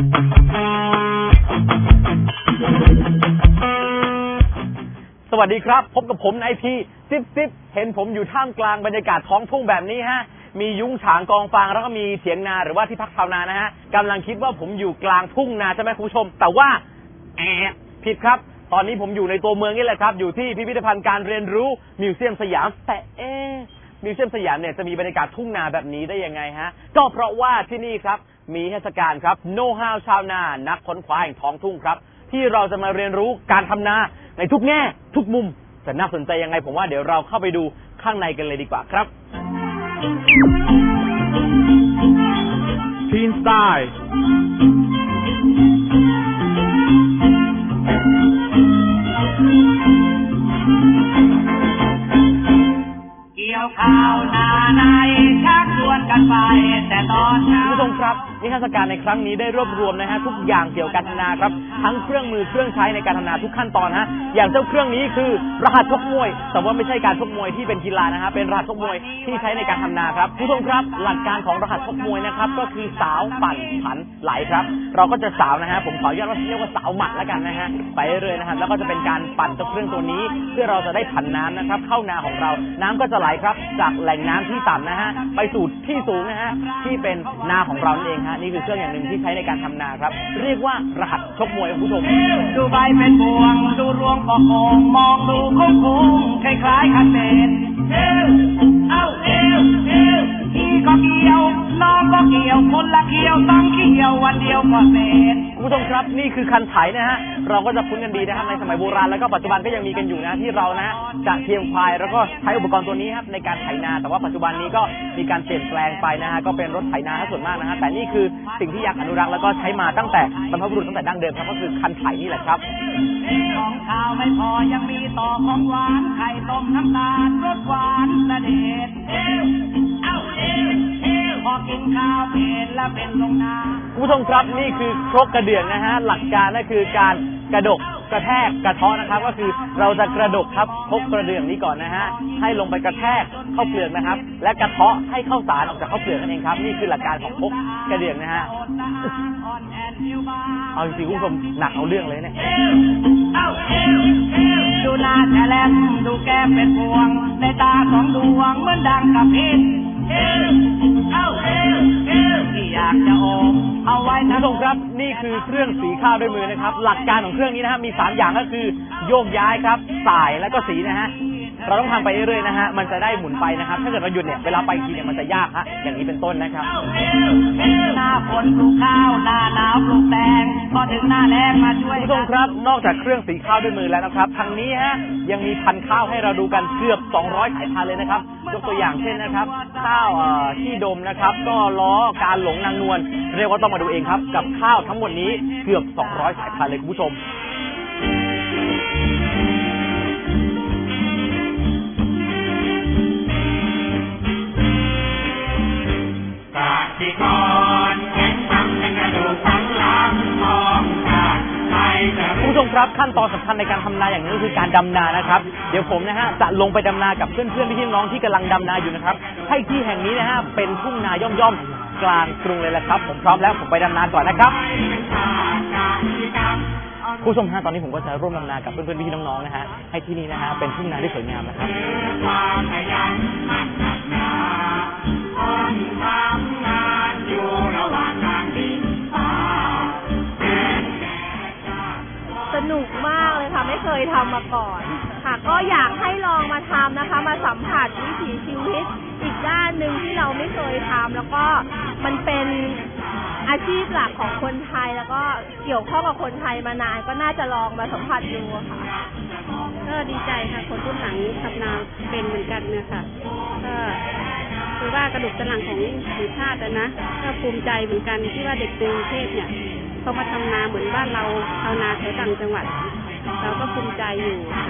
สวัสดีครับ พบกับผมนายพีซิปซิปเห็นผมอยู่ท่ามกลางบรรยากาศท้องทุ่งแบบนี้ฮะ มียุ้งฉางกองฟางแล้วก็มีเถียงนาหรือว่าที่พักชาวนานะฮะกำลังคิดว่าผมอยู่กลางทุ่งนาใช่ไหมคุณผู้ชม แต่ว่าแอบผิดครับ ตอนนี้ผมอยู่ในตัวเมืองนี่แหละครับ อยู่ที่พิพิธภัณฑ์การเรียนรู้มิวเซียมสยามแต่เอ๊ มิวเซียมสยามเนี่ยจะมีบรรยากาศทุ่งนาแบบนี้ได้ยังไงฮะ ก็เพราะว่าที่นี่ครับ มีเทศกาลครับ Know How ชาวนา นักค้นคว้าแห่งท้องทุ่งครับ ที่เราจะมาเรียนรู้การทำนาในทุกแง่ ทุกมุมจะน่าสนใจยังไงผมว่าเดี๋ยวเราเข้าไปดูข้างในกันเลยดีกว่าครับทีนสไตล์ ยวข้าวนาในชักชวนกันไป แต่ตอนเช้าผู้ชมครับ นิทรรศการในครั้งนี้ได้รวบรวมนะฮะทุกอย่างเกี่ยวกับการทำนาครับทั้งเครื่องมือเครื่องใช้ในการทำนาทุกขั้นตอนฮะอย่างเจ้าเครื่องนี้คือรหัสชกมวย แต่ว่าไม่ใช่การชกมวยที่เป็นกีฬานะฮะเป็นรหัสชกมวยที่ใช้ในการทำนาครับผู้ชมครับหลักการของรหัสชกมวยนะครับก็คือสาวปั่นผันไหลครับ เราก็จะสาวนะฮะผมขออนุญาตว่าเรียกว่าสาวหมัดแล้วกันนะฮะไปเรื่อยนะครับแล้วก็จะเป็นการปั่นเจ้าเครื่องตัวนี้ เพื่อเราจะได้ผันน้ำนะครับ เข้านาของเราน้ำก็จะไหลครับ จากแหล่งน้ำที่ต่ำนะฮะไปสู่ที่สูงนะฮะที่เป็นนาของเราเองฮะะนี่คือเครื่องอย่างหนึ่งที่ใช้ในการทำนาครับ เรียกว่ารหัสชกมวยครับคุณผู้ชม ดูใบเป็นบวง ดูรวงปอกโกงมองดูโค้งโค้งคล้ายๆคันเด็นเอวเอ้าเอวเอวอีก็เกี่ยวน้องก็เกี่ยวคนละเกี่ยวต้องเกี่ยว วันเดียวก็เสร็จคุณผู้ชมครับนี่คือคันไถนะฮะเราก็จะคุ้นกันดีนะครับในสมัยโบราณแล้วก็ปัจจุบันก็ยังมีกันอยู่นะที่เรานะฮะจะเทียมควายแล้วก็ใช้อุปกรณ์ตัวนี้ครับในการไถนาแต่ว่าปัจจุบันนี้ก็มีการเปลี่ยนแปลงไปนะฮะก็เป็นรถไถนาซะส่วนมากนะฮะแต่นี่คือสิ่งที่อยากอนุรักษ์แล้วก็ใช้มาตั้งแต่บรรพบุรุษตั้งแต่ดั้งเดิมครับก็คือคันไถนี่แหละครับของข้าวไม่พอยังมีต่อของหวานไข่ต้มน้ำตาลรสหวานละเด็ดเกินข้าวเผ็ดแล้วเป็นลงนาคุณผู้ชมครับนี่คือครกกระเดื่องนะฮะหลักการก็คือการกระดกกระแทกกระเทาะนะครับ ก็คือเราจะกระดกครับครกกระเดื่องนี้ก่อนนะฮะให้ลงไปกระแทกเข้าเปลือกนะครับ และกระเทาะให้เข้าสารออกจากเข้าเปลือกนั่นเองครับ นี่คือหลักการของครกกระเดื่องนะฮะเอาจริงๆคุณผู้ชมหนักเอาเรื่องเลยเนี่ยดูหน้าแฉลมดูแก้มเป็นพวงในตาของดวงเหมือนดังกับเพช อยากจะอบเอาไว้นะ ผู้ชมครับนี่คือเครื่องสีข้าวด้วยมือนะครับ หลักการของเครื่องนี้นะฮะมีสามอย่างก็คือโยกย้ายครับสายแล้วก็สีนะฮะ เราต้องทำไปเรื่อยๆนะฮะมันจะได้หมุนไปนะครับ ถ้าเกิดเราหยุดเนี่ยเวลาไปทีเนี่ยมันจะยากฮะอย่างนี้เป็นต้นนะครับหน้าฝนปลูกข้าวหน้าหนาวปลูกแตงพอถึงหน้าแล้งมาช่วยคุณผู้ชมครับ นอกจากเครื่องสีข้าวด้วยมือแล้วนะครับทางนี้ฮะยังมีพันธุ์ข้าวให้เราดูกันเกือบ 200 สายพันธุ์เลยนะครับยกตัวอย่างเช่นนะครับ ข้าวเอ่อที่ดมนะครับ ก็ล้อการหลงนางนวลเรียกว่าต้องมาดูเองครับ กับข้าวทั้งหมดนี้เกือบ 200 สายพันธุ์เลยคุณผู้ชม ครับขั้นตอนสำคัญในการทำนาอย่างนี้ก็คือการดำนานะครับ เดี๋ยวผมนะฮะจะลงไปดำนากับเพื่อนๆพี่ๆน้องที่กำลังดำนาอยู่นะครับ ให้ที่แห่งนี้นะฮะเป็นทุ่งนาย่อมๆกลางกรุงเลยแหละครับ ผมพร้อมแล้วผมไปดำนาก่อนนะครับผู้ชมฮะตอนนี้ผมก็จะร่วมดำนากับเพื่อนๆพี่ๆน้องๆนะฮะให้ที่นี่นะฮะเป็นทุ่งนาที่สวยงามนะครับ ยค่ะไม่เคยทำมาก่อน ค่ะ ก็อยากให้ลองมาทำนะคะ มาสัมผัสวิถีชีวิต อีกด้านหนึ่งที่เราไม่เคยทำแล้วก็มันเป็นอาชีพหลักของคนไทยแล้วก็เกี่ยวข้องกับคนไทยมานานก็น่าจะลองมาสัมผัสดูอะค่ะ ก็ดีใจค่ะคนรุ่นหลังทำนาเป็นเหมือนกันเนี่ยค่ะก็คือว่ากระดูกสันหลังของของชาติอะนะก็ภูมิใจเหมือนกันที่ว่าเด็กกรุงเทพเนี่ยเขามาทำนาเหมือนบ้านเราชาวนาแถวต่างจังหวัด ภูมิใจอยู่ค่ะ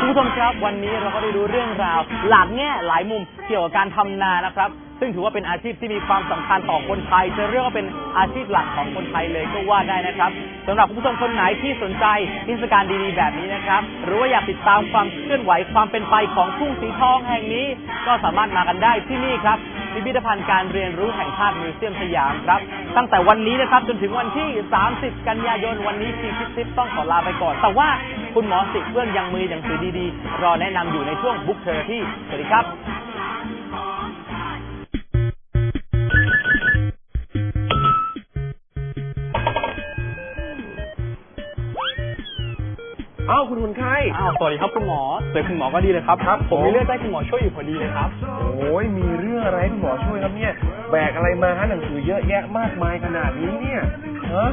คุณผู้ชมครับวันนี้เราก็ได้ดูเรื่องราว หลากแง่หลายมุมเกี่ยวกับการทำนานะครับ ซึ่งถือว่าเป็นอาชีพที่มีความสำคัญต่อคนไทย จะเรียกว่าเป็นอาชีพหลักของคนไทยเลยก็ว่าได้นะครับสำหรับคุณผู้ชมคนไหนที่สนใจเทศกาลดีๆแบบนี้นะครับ หรือว่าอยากติดตามความเคลื่อนไหวความเป็นไปของทุ่งสีทองแห่งนี้ ก็สามารถมากันได้ที่นี่ครับ พิพิธภัณฑ์การเรียนรู้แห่งชาติมิวเซียมสยามครับ ตั้งแต่วันนี้นะครับจนถึงวันที่ 30 กันยายนวันนี้ทีคิดซิปต้องขอลาไปก่อน แต่ว่าคุณหมอสิเพื่อนยังมือหนังสือดีๆ รอแนะนำอยู่ในช่วงบุ๊กเทอร์ที่สวัสดีครับ คุณคนไข้อ้าวสวัสดีครับคุณหมอเจอคุณหมอก็ดีเลยครับครับ ผมผมมีเรื่องจะให้คุณหมอช่วยอยู่พอดีเลยครับ โอ้ยมีเรื่องอะไรให้คุณหมอช่วยครับเนี่ยแบกอะไรมาฮะหนังสือเยอะแยะมากมายขนาดนี้เนี่ยฮะ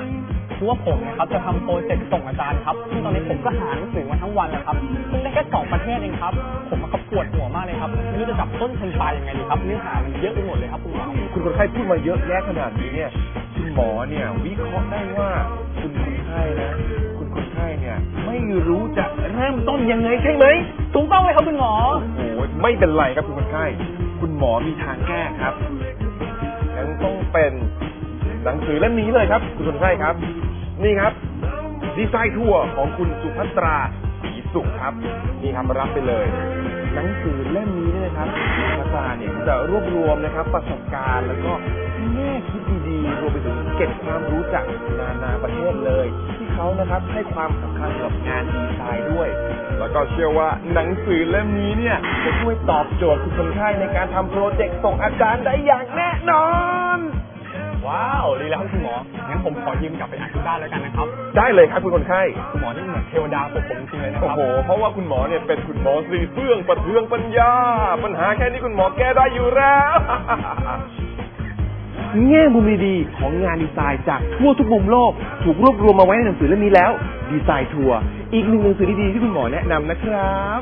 คือว่าผมนะครับจะทำโปรเจกต์ส่งอาจารย์ครับซึ่งตอนนี้ผมก็หาหนังสือมาทั้งวันนะครับเพิ่งได้แค่สองประเทศเองครับ ผมมันก็ปวดหัวมากเลยครับไม่รู้จะจับต้นชนปลายยังไงดีครับเนื้อหามันเยอะไปหมดเลยครับคุณหมอคุณคนไข้พูดมาเยอะแยะขนาดนี้เนี่ยคุณหมอเนี่ยวิเคราะห์ได้ว่าคุณคนไข้นะคุณ จะเริ่มต้นยังไงใช่ไหมถูกต้องเลยครับคุณหมอ โอ้ยไม่เป็นไรครับคุณคนไข้คุณหมอมีทางแก้ครับงั้นต้องเป็นหนังสือเล่มนี้เลยครับ คุณคนไข้ครับ นี่ครับ ดีไซน์ทั่วของคุณสุภัตราศรีสุขครับ นี่ครับรับไปเลย หนังสือเล่มนี้เนี่ยนะครับอาจารย์เนี่ยจะรวบรวมนะครับประสบการณ์แล้วก็แง่คิดดีๆรวมไปถึงเก็บความรู้จากนานาประเทศเลย ที่เขานะครับให้ความสำคัญกับงานดีไซน์ด้วย แล้วก็เชื่อว่าหนังสือเล่มนี้เนี่ยจะช่วยตอบโจทย์คุณคนไข้ในการทำโปรเจกต์ส่งอาจารย์ได้อย่างแน่นอน ผมขอยืมกลับไปอ่านที่บ้านแล้วกันนะครับได้เลยครับคุณคนไข้คุณหมอนี่เหมือนเทวดาปกผมจริงเลยนะคโอ้รับ โห เพราะว่าคุณหมอเนี่ยเป็นคุณหมอสีเฟื่องประเทืองปัญญา ปัญหาแค่นี้คุณหมอแก้ได้อยู่แล้ว แง่มุมดีๆของงานดีไซน์จากทั่วทุกมุมโลก ถูกรวบรวมมาไว้ในหนังสือเล่มนี้แล้ว ดีไซน์ทัวร์อีกหนึ่งหนังสือดีๆที่คุณหมอแนะนำนะครับ